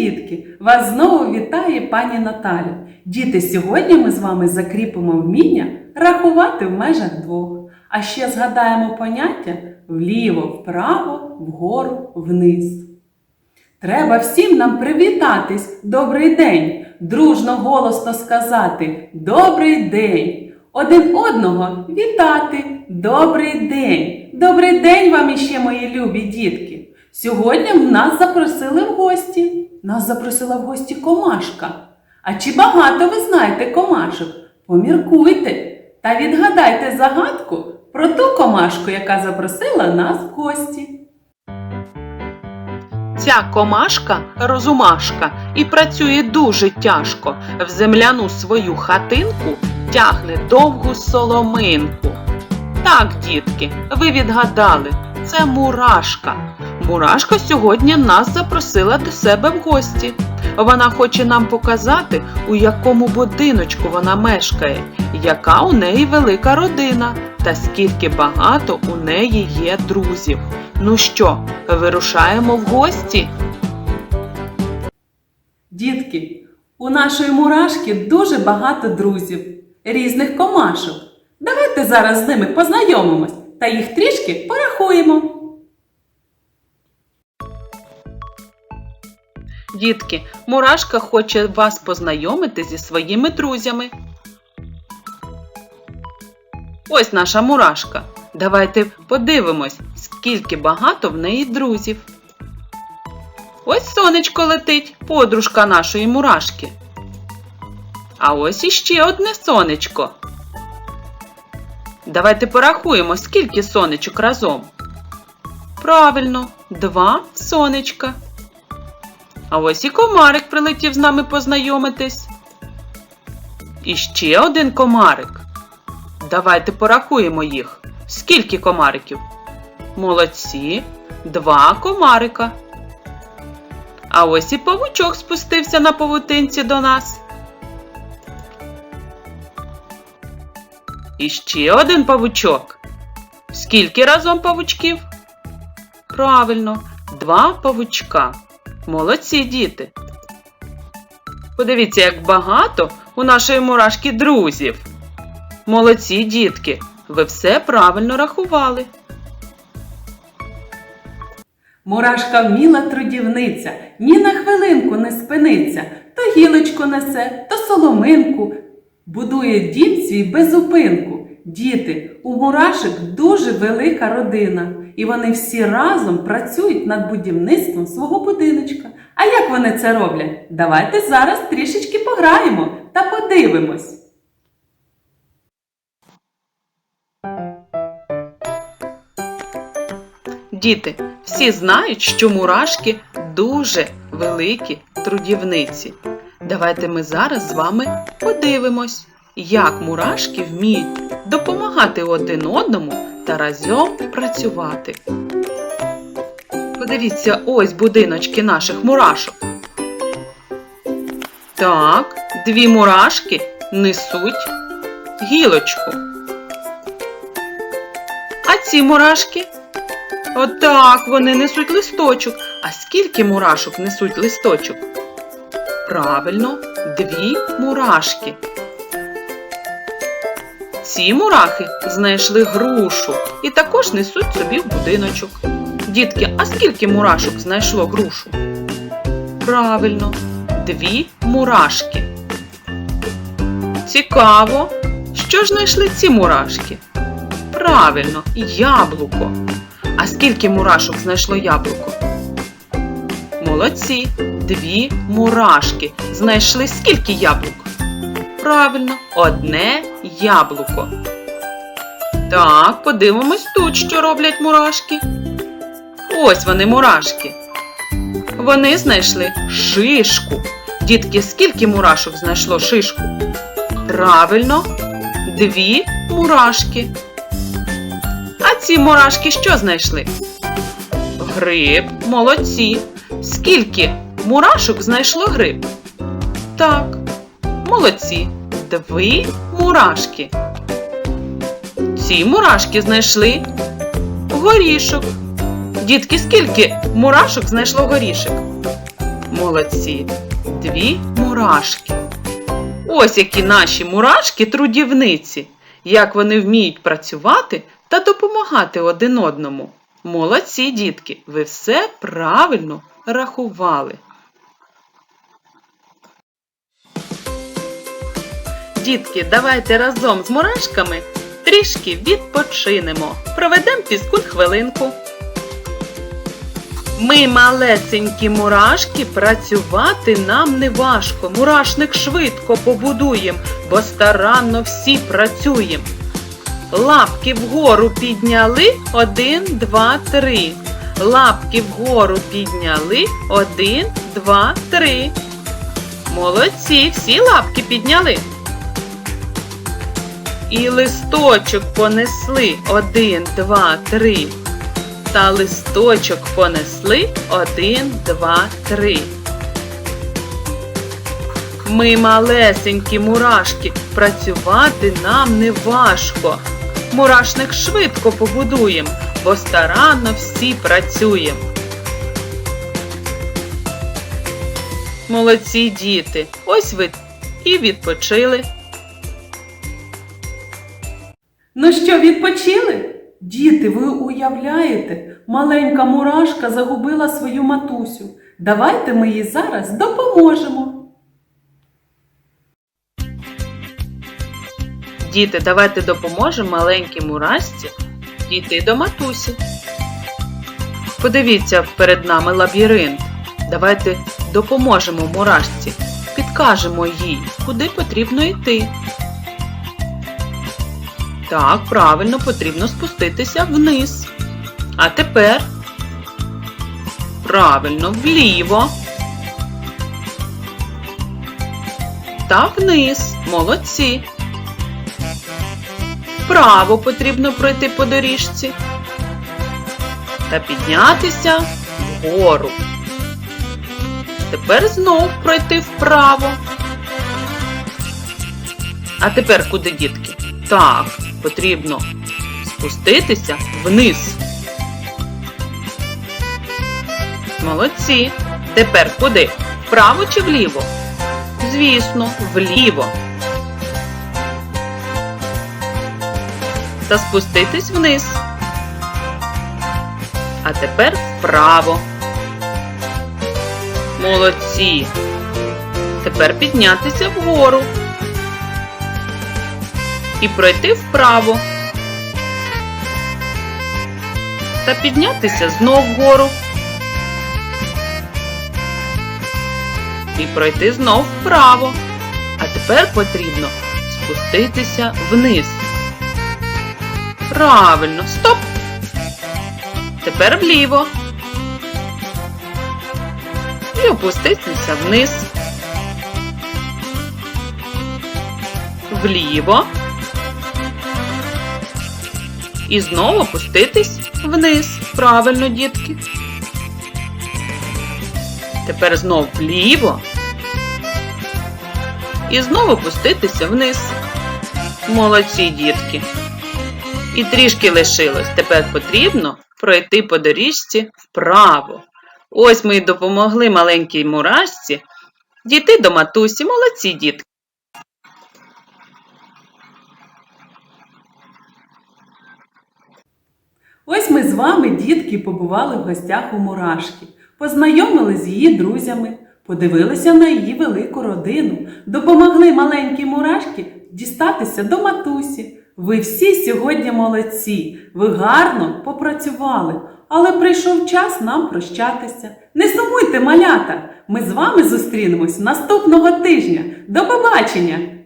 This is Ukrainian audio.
дітки! Вас знову вітає пані Наталя. Діти, сьогодні ми з вами закріпимо вміння рахувати в межах двох. А ще згадаємо поняття вліво, вправо, вгору, вниз. Треба всім нам привітатись. Добрий день! Дружно голосно сказати Добрий день! Один одного вітати. Добрий день! Добрий день вам іще, мої любі дітки! Сьогодні нас запросили в гості. Нас запросила в гості комашка. А чи багато ви знаєте комашок? Поміркуйте та відгадайте загадку про ту комашку, яка запросила нас в гості. Ця комашка розумашка і працює дуже тяжко. В земляну свою хатинку тягне довгу соломинку. Так, дітки, ви відгадали, це мурашка. Мурашка сьогодні нас запросила до себе в гості. Вона хоче нам показати, у якому будиночку вона мешкає, яка у неї велика родина та скільки багато у неї є друзів. Ну що, вирушаємо в гості? Дітки, у нашої мурашки дуже багато друзів, різних комашок. Давайте зараз з ними познайомимось та їх трішки порахуємо. Дітки, мурашка хоче вас познайомити зі своїми друзями. Ось наша мурашка. Давайте подивимось, скільки багато в неї друзів. Ось сонечко летить, подружка нашої мурашки. А ось іще одне сонечко. Давайте порахуємо, скільки сонечок разом. Правильно, два сонечка. А ось і комарик прилетів з нами познайомитись. І ще один комарик. Давайте порахуємо їх. Скільки комариків? Молодці, два комарика. А ось і павучок спустився на павутинці до нас. І ще один павучок. Скільки разом павучків? Правильно, два павучка. Молодці діти. Подивіться, як багато у нашої мурашки друзів. Молодці дітки, ви все правильно рахували. Мурашка вміла трудівниця, ні на хвилинку не спиниться, то гілочку несе, то соломинку, будує дім свій без зупинку. Діти, у мурашок дуже велика родина, і вони всі разом працюють над будівництвом свого будиночка. А як вони це роблять? Давайте зараз трішечки пограємо та подивимось. Діти, всі знають, що мурашки дуже великі трудівниці. Давайте ми зараз з вами подивимось, як мурашки вміють допомагати один одному та разом працювати. Подивіться, ось будиночки наших мурашок. Так, дві мурашки несуть гілочку. А ці мурашки? Отак вони несуть листочок. А скільки мурашок несуть листочок? Правильно, дві мурашки. Ці мурахи знайшли грушу і також несуть собі в будиночок. Дітки, а скільки мурашок знайшло грушу? Правильно, дві мурашки. Цікаво, що ж знайшли ці мурашки? Правильно, яблуко. А скільки мурашок знайшло яблуко? Молодці, дві мурашки. Знайшли скільки яблук? Правильно, одне яблуко. Так, подивимось тут, що роблять мурашки. Ось вони мурашки. Вони знайшли шишку. Дітки, скільки мурашок знайшло шишку? Правильно, дві мурашки. А ці мурашки що знайшли? Гриб, молодці. Скільки мурашок знайшло гриб? Так, молодці. Дві мурашки. Ці мурашки знайшли горішок. Дітки, скільки мурашок знайшло горішок? Молодці. Дві мурашки. Ось які наші мурашки трудівниці, як вони вміють працювати та допомагати один одному. Молодці, дітки, ви все правильно рахували. Дітки, давайте разом з мурашками трішки відпочинемо. Проведемо фізкульт хвилинку. Ми малесенькі мурашки, працювати нам не важко. Мурашник швидко побудуєм, бо старанно всі працюєм. Лапки вгору підняли, один, два, три. Лапки вгору підняли, один, два, три. Молодці, всі лапки підняли. І листочок понесли, один, два, три. Та листочок понесли, один, два, три. Ми малесенькі мурашки, працювати нам не важко. Мурашник швидко побудуєм, бо старанно всі працюєм. Молодці діти, ось ви і відпочили. Ну що, відпочили? Діти, ви уявляєте, маленька мурашка загубила свою матусю. Давайте ми їй зараз допоможемо. Діти, давайте допоможемо маленькій мурашці дійти до матусі. Подивіться перед нами лабіринт. Давайте допоможемо мурашці, підкажемо їй, куди потрібно йти. Так, правильно, потрібно спуститися вниз. А тепер правильно вліво. Та вниз. Молодці. Вправо потрібно пройти по доріжці. Та піднятися вгору. Тепер знов пройти вправо. А тепер куди, дітки? Так, потрібно спуститися вниз. Молодці. Тепер куди? Вправо чи вліво? Звісно, вліво. Та спуститись вниз. А тепер вправо. Молодці. Тепер піднятися вгору. І пройти вправо. Та піднятися знов вгору. І пройти знов вправо. А тепер потрібно спуститися вниз. Правильно, стоп. Тепер вліво. І опуститися вниз. Вліво. І знову опуститись вниз. Правильно, дітки. Тепер знов вліво. І знову опуститися вниз. Молодці, дітки. І трішки лишилось. Тепер потрібно пройти по доріжці вправо. Ось ми й допомогли маленькій мурашці дійти до матусі. Молодці дітки. Ось ми з вами, дітки, побували в гостях у мурашки, познайомились з її друзями, подивилися на її велику родину, допомогли маленькій мурашці дістатися до матусі. Ви всі сьогодні молодці, ви гарно попрацювали, але прийшов час нам прощатися. Не сумуйте, малята! Ми з вами зустрінемось наступного тижня. До побачення!